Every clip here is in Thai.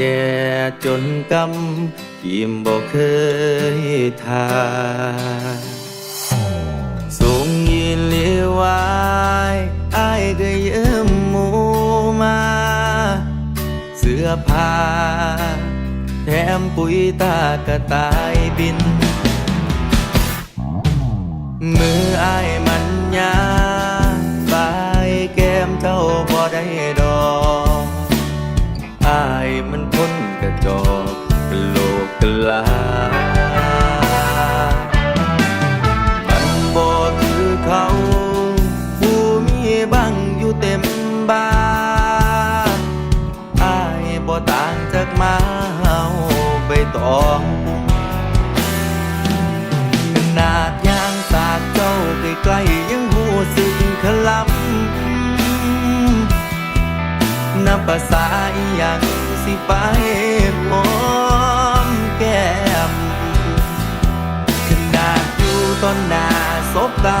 จจนกำกิมบอกเคยทาส่งยินเลี้ยวายไอ้ก็เยิ้มมูมา เสื้อผ้าแถมปุ๋ยตากระตายบิน มือไอ้มันยาไปแก้มเจ้าบ่ได้ ภาษาอีหยังสิไปหอมแก้มขนาดอยู่ต้นนาสบตา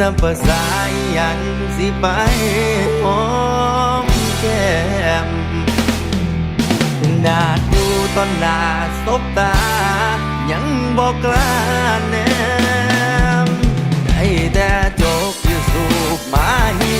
น้ำภาษาอยัางสิไปหอมแก้มนาดูตอนน้าสบตา ยังบอกกล้าแนมได้แต่จกอยู่สูบมาหิ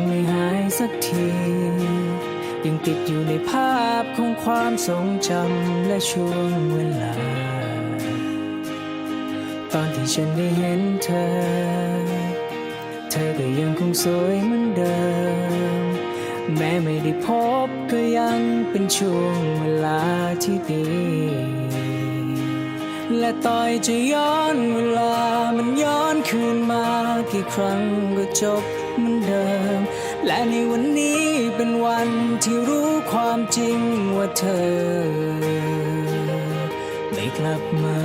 ยังไม่หายสักที ยังติดอยู่ในภาพของความทรงจำและช่วงเวลา ตอนที่ฉันได้เห็นเธอ เธอก็ยังคงสวยเหมือนเดิม แม้ไม่ได้พบก็ยังเป็นช่วงเวลาที่ดีและต่อยจะย้อนเวลามันย้อนคืนมากี่ครั้งก็จบ เดิม และในวันนี้เป็นวันที่รู้ความจริงว่าเธอ ไม่กลับมา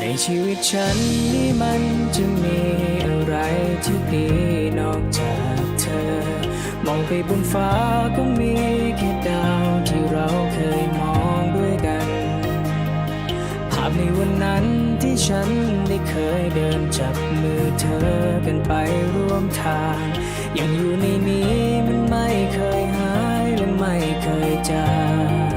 ในชีวิตฉันนี่มันจะมีอะไรที่ดีนอกจากเธอ มองไปบนฟ้าก็มีแค่ดาวที่เราเคยมองด้วยกัน ภาพในวันนั้น ฉันได้เคยเดินจับมือเธอกันไปร่วมทาง ยังอยู่ในนี้มันไม่เคยหายและไม่เคยจาง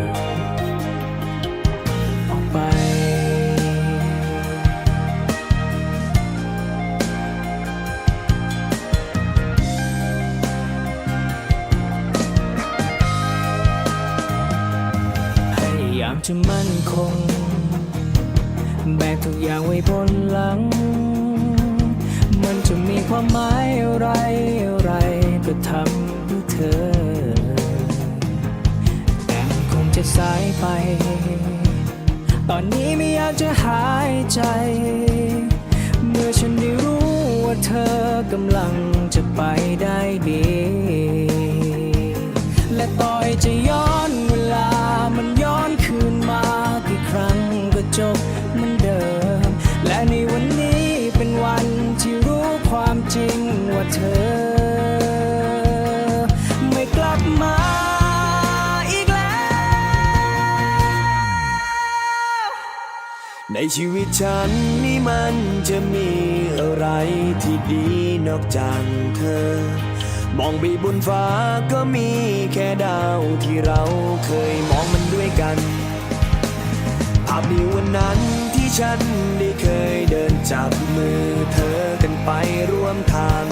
จะสายไป ตอนนี้ไม่อยากจะหายใจ เมื่อฉันได้รู้ว่าเธอกำลังจะไปได้ดี และต่อยจะย้อนเวลามันย้อนคืนมากี่ครั้งก็จบเหมือนเดิม และในวันนี้เป็นวันที่รู้ความจริงว่าเธอ ในชีวิตฉันนี่มันจะมีอะไรที่ดีนอกจากเธอ มองไปบนฟ้าก็มีแค่ดาวที่เราเคยมองมันด้วยกัน ภาพในวันนั้นที่ฉันได้เคยเดินจับมือเธอกันไปร่วมทาง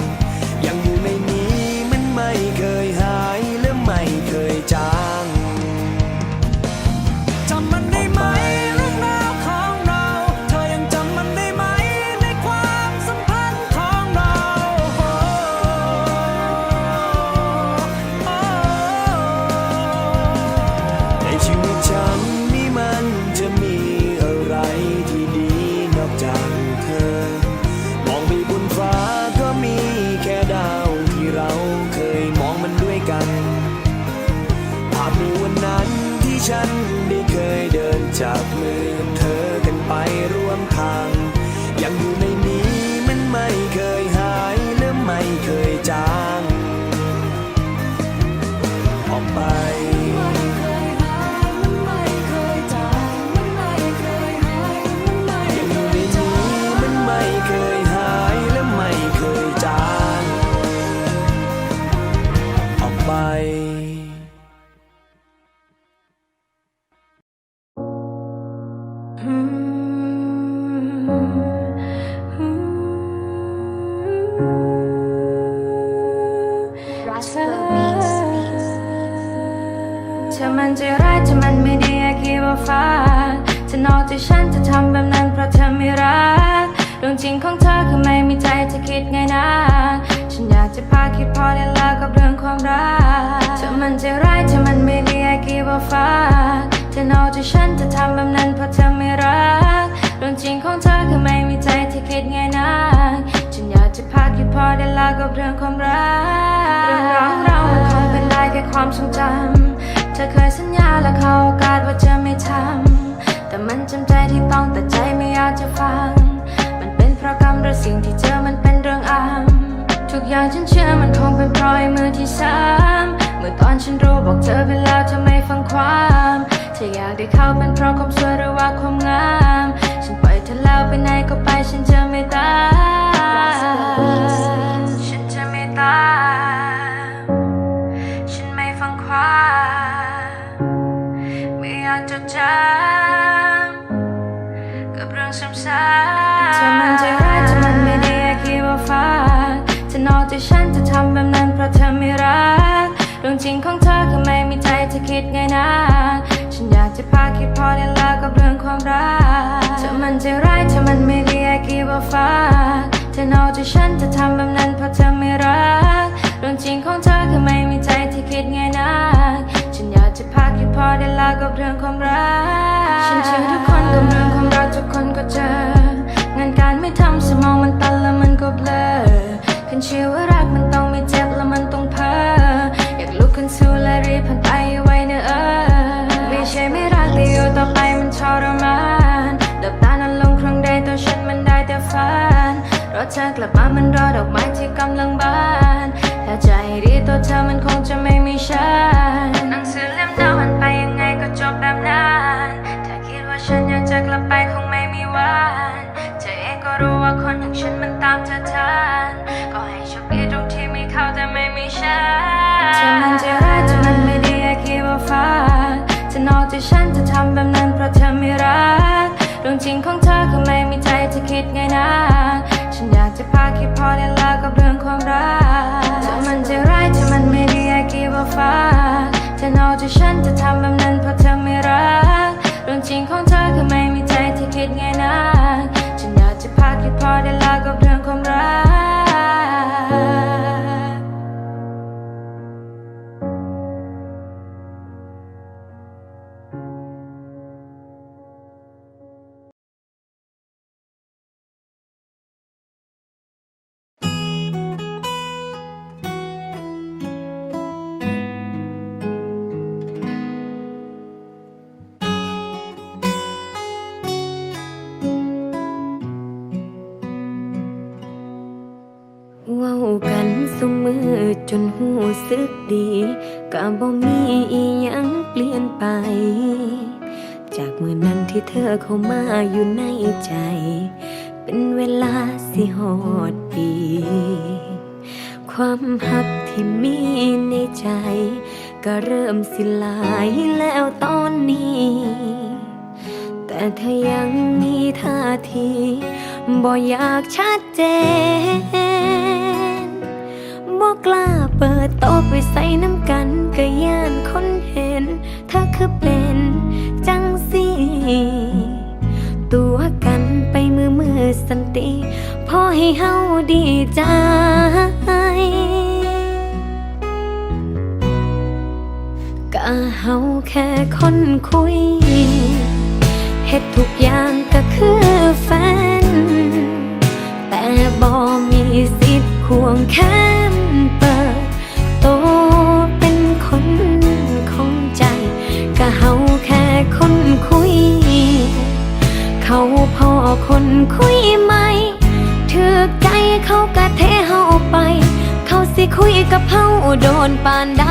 ทางยังอยู่ในนี้มัน ใจร้ายเธอมันไม่ดีอยากคิดว่าฟ้าเธอนอกใจฉันจะทำแบบนั้นเพราะเธอไม่รักเรื่องจริงของเธอคือไม่มีใจจะคิดไงนะ ฉันอยากจะพาคิดพอได้เลิกกับเรื่องความรัก เธอมันใจร้ายเธอมันไม่ดีอยากคิดว่าฟ้าเธอนอกใจฉันจะทำแบบนั้นเพราะเธอไม่รักเรื่องจริงของเธอคือไม่มีใจที่คิดไงนะฉันอยากจะพาคิดพอได้เลิกกับเรื่องความรัก เรื่องราวเรามันคงเป็นได้แค่ความทรงจำ เธอเคยสัญญาและเขาโอกาสว่าจะไม่ทำ แต่มันจำใจที่ต้องแต่ใจไม่อยากจะฟัง มันเป็นเพราะกรรมหรือสิ่งที่เจอมันเป็นเรื่องอำทุกอย่างฉันเชื่อมันคงเป็นเพราะไอ้มือที่สามเมื่อตอนฉันรู้บอกเธอไปแล้วเธอไม่ฟังความเธออยากได้เขาเป็นเพราะความสวยหรือว่าความงาม ฉันปล่อยเธอแล้วไปไหนก็ไปฉันจะไม่ตามฉันจะไม่ตาม คิดไงนะ ฉันอยากจะพาคิดพอได้ละกับเรื่องความรักเธอมันจะร้ายเธอมันไม่ดีไอ้กี่ว่าฟ้าเธอเอาใจฉันจะทำแบบนั้นเพราะเธอไม่รัก เรื่องจริงของเธอคือไม่มีใจที่คิดไงนะฉันอยากจะพาคิดพอได้ละกับเรื่องความรัก ฉันเชื่อทุกคนกับเรื่องความรักทุกคนก็เจองานการไม่ทำสมองมันตันแล้วมันก็เบลอฉันเชื่อว่ารักมันต้องม่เจ็บแล้วมันต้องเพ้ออยากลุกขึ้นสู้และรีบผ่านไป ต่อไปมันทรมานดับตานั้นลงครั้งใดตัวฉันมันได้แต่ฝันรอเธอกลับมามันรอดอกไม้ที่กำลังบาน ถ้าใจดีตัวเธอมันคงจะไม่มีฉัน ความรักถ้ามันจะร้ายถ้ามันไม่ดีไอ้กี่ว่าฟ้าเธอนอกใจฉันจะทำแบบนั้น กันสมือจนหูสึกดีก็บ่มีอีหยังเปลี่ยนไป จากเมื่อนั้นที่เธอเข้ามาอยู่ในใจ เป็นเวลาสิหอดปี ความหักที่มีในใจ ก็เริ่มสิลายแล้วตอนนี้ แต่เธอยังมีท่าทีบ่อยากชัดเจน บ่กล้าเปิดโต๊ะไปใส่น้ำกันก็ย่านคนเห็น เธอคือเป็นจังสีตัวกันไปมือมือสันติ พอให้เฮาดีใจก็เฮาแค่คนคุยเฮ็ดทุกอย่างก็คือแฟน นปานใด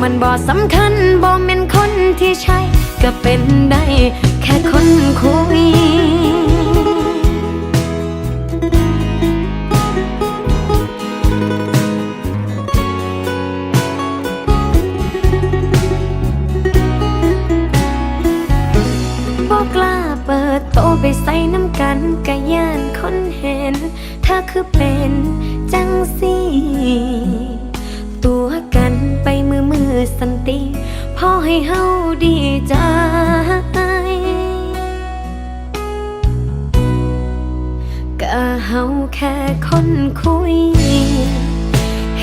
มันบ่สำคัญบ่เป็นคนที่ใช่ ก็เป็นได้แค่คนคุย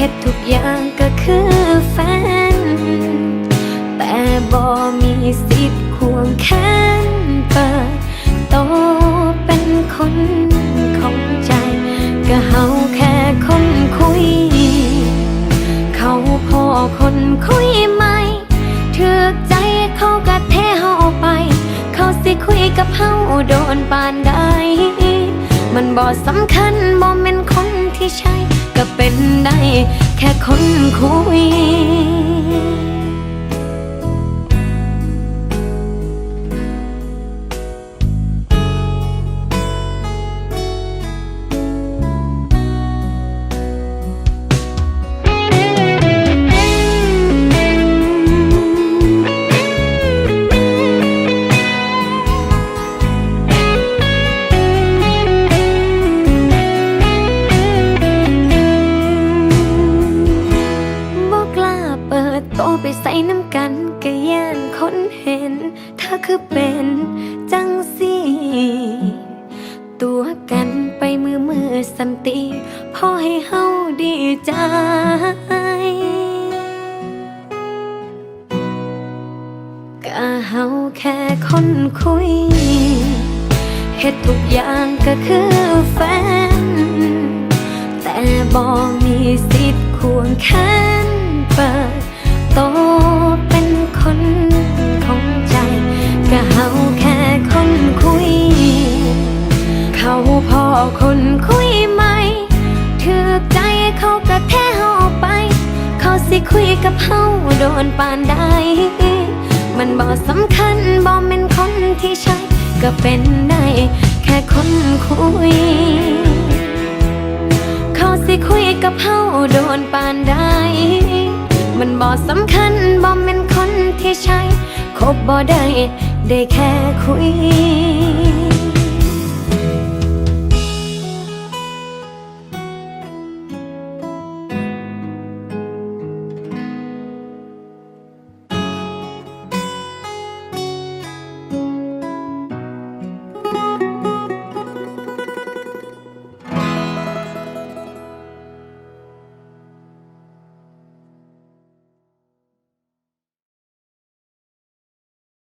ฮ็ดทุกอย่างก็คือแฟน แต่บ่มีสิทธิ์ควงแขนเปิดโตเป็นคนของใจ ก็เฮาแค่คนคุย เขาพอคนคุยไหมถือใจเขาก็เทเฮาไป เขาสิคุยกับเฮาโดนปานใดมันบ่สำคัญบ่แม่นคนที่ใช่ เป็นได้แค่คนคุย ปิดตไปใส่น้ำกันก็ย่านคนเห็นเธอคือเป็นจังสีตัวกันไปมือมือสันติพอให้เฮาดีใจก็เฮาแค่คนคุยเหตุทุกอย่างก็คือแฟน แต่บอกมีสิทธิ์ควงแค่ โตเป็นคนของใจก็เฮาแค่คนคุย เขาพอคนคุยไหมถือใจเขาก็แท้เฮาไป เขาสิคุยกับเฮาโดนปานใดมันบ่สำคัญบ่แม่นคนที่ใช่ก็เป็นได้ แค่คนคุย เขาสิคุยกับเฮาโดนปานใด มันบ่สำคัญบ่แม่นคนที่ใช่คบบ่ได้ได้แค่คุย